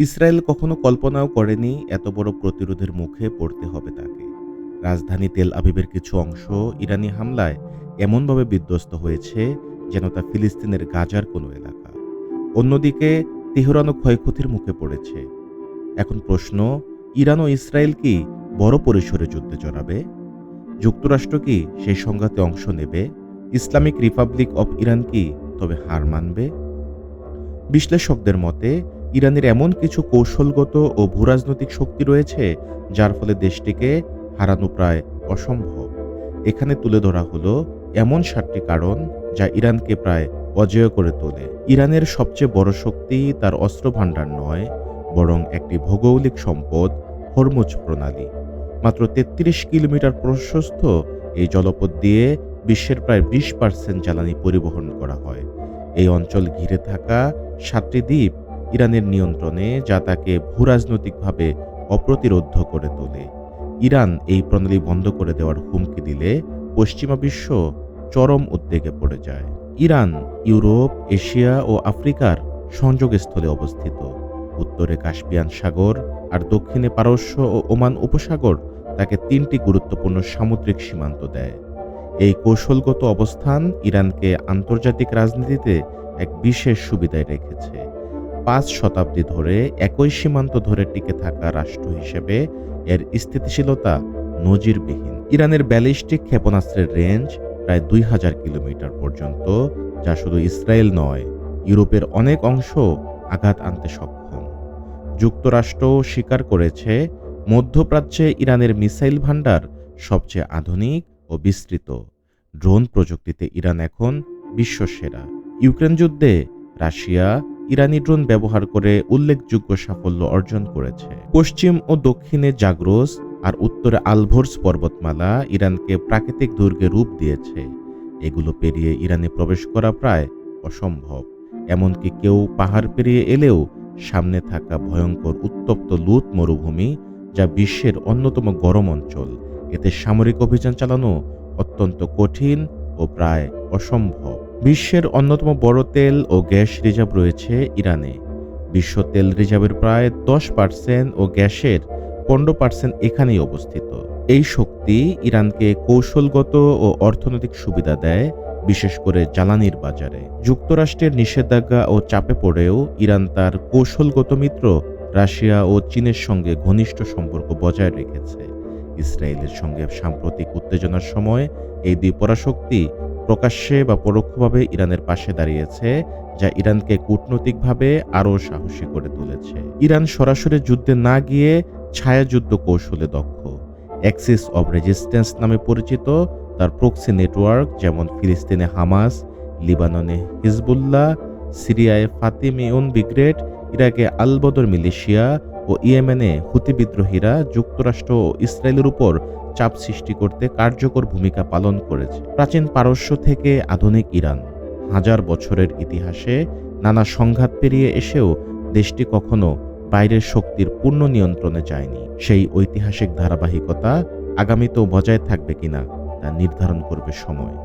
Israel কখনো কল্পনাও করেনি এত বড় প্রতিরোধের মুখে পড়তে হবে তাকে। রাজধানী তেল আবিবের কিছু অংশ ইরানি হামলায় এমনভাবে বিধ্বস্ত হয়েছে যেন তা ফিলিস্তিনের গাজার কোনো এলাকা। অন্যদিকে তেহরানও ক্ষয়ক্ষতির মুখে পড়েছে। এখন প্রশ্ন, ইরান ও ইসরায়েল কি বড় পরিসরে যুদ্ধে জড়াবে? যুক্তরাষ্ট্র কি সেই সংঘাতে অংশ নেবে? ইসলামিক রিপাবলিক অব ইরান কি তবে হার মানবে? বিশ্লেষকদের মতে ইরানের এমন কিছু কৌশলগত ও ভূরাজনৈতিক শক্তি রয়েছে, যার ফলে দেশটিকে হারানো প্রায় অসম্ভব। এখানে তুলে ধরা হলো এমন সাতটি কারণ যা ইরানকে প্রায় অজেয় করে তোলে। ইরানের সবচেয়ে বড় শক্তি তার অস্ত্র ভাণ্ডার নয়, বরং একটি ভৌগোলিক সম্পদ, হরমুজ প্রণালী। মাত্র তেত্রিশ কিলোমিটার প্রশস্ত এই জলপথ দিয়ে বিশ্বের প্রায় বিশ পার্সেন্ট জ্বালানি পরিবহন করা হয়। এই অঞ্চল ঘিরে থাকা সাতটি দ্বীপ ইরানের নিয়ন্ত্রণে যা তাকে ভূরাজনৈতিকভাবে অপ্রতিরোধ্য করে তোলে। ইরান এই প্রণালী বন্ধ করে দেওয়ার হুমকি দিলে পশ্চিমা বিশ্ব চরম উদ্বেগে পড়ে যায়। ইরান, ইউরোপ, এশিয়া ও আফ্রিকার সংযোগস্থলে অবস্থিত। উত্তরে কাস্পিয়ান সাগর আর দক্ষিণে পারস্য ও ওমান উপসাগর তাকে তিনটি গুরুত্বপূর্ণ সামুদ্রিক সীমান্ত দেয়। এই কৌশলগত অবস্থান ইরানকে আন্তর্জাতিক রাজনীতিতে এক বিশেষ সুবিধায় রেখেছে। পাঁচ শতাব্দী ধরে একই সীমান্ত ধরে টিকে থাকা রাষ্ট্র হিসেবে এর স্থিতিশীলতা নজিরবিহীন। ইরানের ব্যালিস্টিক ক্ষেপণাস্ত্রের রেঞ্জ প্রায় দুই হাজার কিলোমিটার পর্যন্ত, যা শুধু ইসরায়েল নয়, ইউরোপের অনেক অংশ আঘাত আনতে সক্ষম। যুক্তরাষ্ট্র স্বীকার করেছে, মধ্যপ্রাচ্যে ইরানের মিসাইল ভাণ্ডার সবচেয়ে আধুনিক ও বিস্তৃত। ড্রোন প্রযুক্তিতে ইরান এখন বিশ্বসেরা ইউক্রেন যুদ্ধে রাশিয়া ইরানি ড্রোন ব্যবহার করে উল্লেখযোগ্য সাফল্য অর্জন করেছে। পশ্চিম ও দক্ষিণে জাগ্রোস আর উত্তরে আলভোর্স পর্বতমালা ইরানকে প্রাকৃতিক দুর্গে রূপ দিয়েছে। এগুলো পেরিয়ে ইরানে প্রবেশ করা প্রায় অসম্ভব। এমনকি কেউ পাহাড় পেরিয়ে এলেও সামনে থাকা ভয়ঙ্কর উত্তপ্ত লুত মরুভূমি যা বিশ্বের অন্যতম গরম অঞ্চল, এতে সামরিক অভিযান চালানো অত্যন্ত কঠিন ও প্রায় অসম্ভব। বিশ্বের অন্যতম বড় তেল ও গ্যাস রিজার্ভ রয়েছে ইরানে। বিশ্ব তেল রিজার্ভের প্রায় দশ পার্সেন্ট ও গ্যাসের পনেরো পার্সেন্ট এখানেই অবস্থিত। এই শক্তি ইরানকে কৌশলগত ও অর্থনৈতিক সুবিধা দেয়, বিশেষ করে জ্বালানির বাজারে। যুক্তরাষ্ট্রের নিষেধাজ্ঞা ও চাপে পড়েও ইরান তার কৌশলগত মিত্র রাশিয়া ও চীনের সঙ্গে ঘনিষ্ঠ সম্পর্ক বজায় রেখেছে। ইসরায়েলের সঙ্গে সাম্প্রতিক উত্তেজনার সময় এই দুই পরাশক্তি প্রকাশ্যে বা পরোক্ষভাবে ইরানের পাশে দাঁড়িয়েছে, যা ইরানকে কূটনৈতিকভাবে আরও সাহসী করে তুলেছে। ইরান সরাসরি যুদ্ধে না গিয়ে ছায়াযুদ্ধ কৌশলে দক্ষ। অ্যাক্সিস অব রেজিস্ট্যান্স নামে পরিচিত তার প্রক্সি নেটওয়ার্ক, যেমন ফিলিস্তিনে হামাস, লিবাননে হিজবুল্লাহ, সিরিয়ায় ফাতিমিউন ব্রিগেড ইরাকে আলবদর মিলিশিয়া ও ইয়েমেনে হুতি বিদ্রোহীরা, যুক্তরাষ্ট্র ও ইসরায়েলের উপর চাপ সৃষ্টি করতে কার্যকর ভূমিকা পালন করেছে। প্রাচীন পারস্য থেকে আধুনিক ইরান। হাজার বছরের ইতিহাসে নানা সংঘাত পেরিয়ে এসেও দেশটি কখনো বাইরের শক্তির পূর্ণ নিয়ন্ত্রণে যায়নি। সেই ঐতিহাসিক ধারাবাহিকতা আগামীতেও বজায় থাকবে কিনা তা নির্ধারণ করবে সময়।